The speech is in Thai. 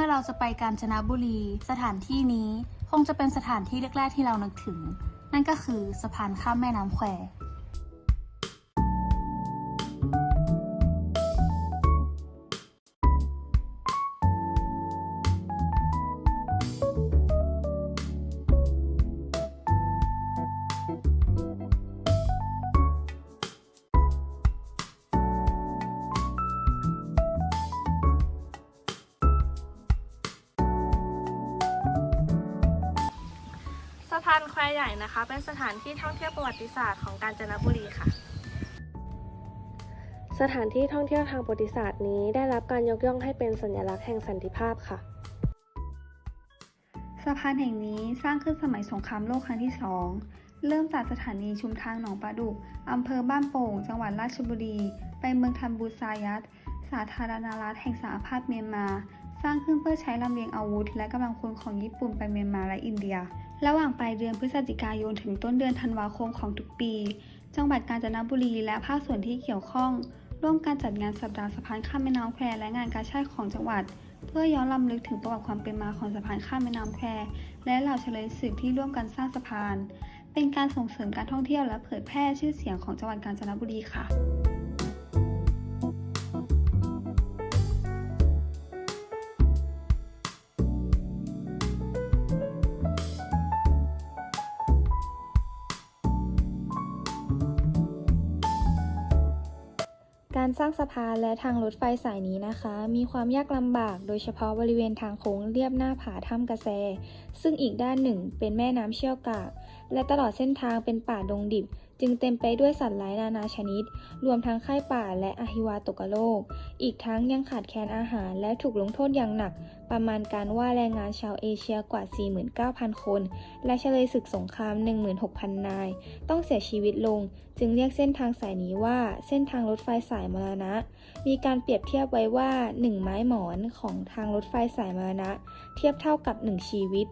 มื่อเราจะไปกาญจนบุรี สถานที่นี้คงจะเป็นสถานที่แรกๆที่เรานึกถึง นั่นก็คือสะพานข้ามแม่น้ำแคว พานควายใหญ่นะคะ เป็นสถานที่ท่องเที่ยวประวัติศาสตร์ของกาญจนบุรีค่ะ สถานที่ท่องเที่ยวทางประวัติศาสตร์นี้ได้รับการยกย่องให้เป็นสัญลักษณ์แห่งสันติภาพค่ะ สะพานแห่งนี้สร้างขึ้นสมัยสงครามโลกครั้งที่สองเริ่มจากสถานีชุมทางหนองปลาดุก อำเภอบ้านโป่ง จังหวัดราชบุรี ไปเมืองทันบูซายัต สาธารณรัฐแห่งสหภาพเมียนมา สร้างขึ้นเพื่อใช้ลำเลียงอาวุธ และกำลังพลของญี่ปุ่นไปเมียนมาและอินเดีย ระหว่างปลายเดือนพฤศจิกายนถึงต้นเดือนธันวาคมของทุกปี จังหวัดกาญจนบุรีและภาคส่วนที่เกี่ยวข้อง ร่วมกันจัดงานสัปดาห์สะพานข้ามแม่น้ำแควและงานกาชาติของจังหวัด เพื่อย้อนรำลึกถึงประวัติความเป็นมาของสะพานข้ามแม่น้ำแควและเหล่าเฉลยศึกที่ร่วมกันสร้างสะพาน เป็นการส่งเสริมการท่องเที่ยวและเผยแพร่ชื่อเสียงของจังหวัดกาญจนบุรีค่ะ การสร้างสะพานและทางรถไฟสายนี้นะคะ มีความยากลำบากโดยเฉพาะบริเวณทางโค้งเรียบหน้าผาถ้ำกระแซ ซึ่งอีกด้านหนึ่งเป็นแม่น้ำเชี่ยวกากและตลอดเส้นทางเป็นป่าดงดิบ จึงเต็มไปด้วยสัตว์หลายนานาชนิด รวมทั้งไข้ป่าและอหิวาตกโลกอีกทั้งยังขาดแคลนอาหารและถูกลงโทษอย่างหนัก ประมาณการว่าแรงงานชาวเอเชียกว่า 49,000 คน และเฉลยศึกสงคราม 16,000 นาย ต้องเสียชีวิตลง จึงเรียกเส้นทางสายนี้ว่าเส้นทางรถไฟสายมรณะ มีการเปรียบเทียบไว้ว่า 1 ไม้หมอนของทางรถไฟสายมรณะ เทียบเท่ากับ 1 ชีวิต